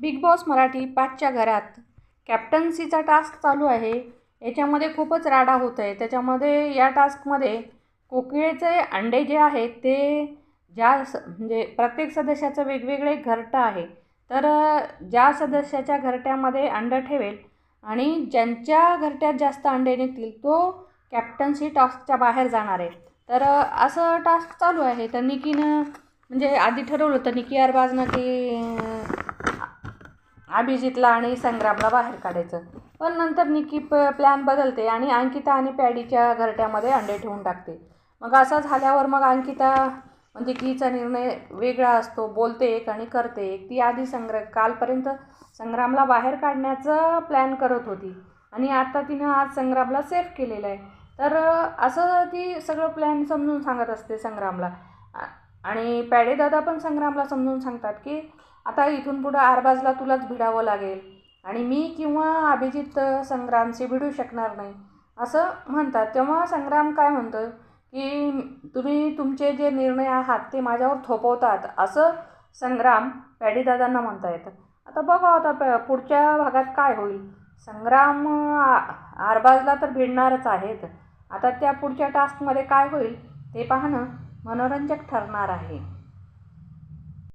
Big boss Marathi पाचच्या घरात. कॅप्टन्सीचा task चालू आहे. याच्यामध्ये खूपच राडा होत आहे. त्याच्यामध्ये या टास्कमध्ये कोकिळेचे अंडे जे आहेत ते ज्या स म्हणजे प्रत्येक सदस्याचं वेगवेगळे घरटं आहे. तर ज्या सदस्याच्या घरट्यामध्ये अंडं ठेवेल आणि ज्यांच्या घरट्यात जास्त अंडे निघतील तो कॅप्टन्सी टास्कच्या बाहेर जाणार आहे. तर असं टास्क चालू आहे. तर निकीनं म्हणजे आधी ठरवलं होतं निकी अरबाजनं की अभिजितला आणि संग्रामला बाहेर काढायचं. पण नंतर निकी प प्लॅन बदलते आणि अंकिता आणि पॅडीच्या घरट्यामध्ये अंडे ठेवून टाकते. मग असं झाल्यावर मग अंकिता म्हणजे कीचा निर्णय वेगळा असतो. बोलते एक आणि करते एक. ती आधी संग्र कालपर्यंत संग्रामला बाहेर काढण्याचं प्लॅन करत होती. आणि आता तिनं आज संग्रामला सेफ केलेलं आहे. तर असं ती सगळं प्लॅन समजून सांगत असते संग्रामला. आणि पॅडेदादा पण संग्रामला समजून सांगतात की आता इथून पुढं आरबाजला तुलाच भिडावं लागेल आणि मी किंवा अभिजित संग्रामशी भिडू शकणार नाही. असं म्हणतात. तेव्हा संग्राम काय म्हणतं की तुम्ही तुमचे जे निर्णय आहात ते माझ्यावर थोपवतात. असं संग्राम पॅडीदादांना म्हणता येतं. आता बघा आता प पुढच्या भागात काय होईल? संग्राम आरबाजला तर भिडणारच आहेत. आता त्या पुढच्या टास्कमध्ये काय होईल ते पाहणं. मनोरंजक ठरणार आहे.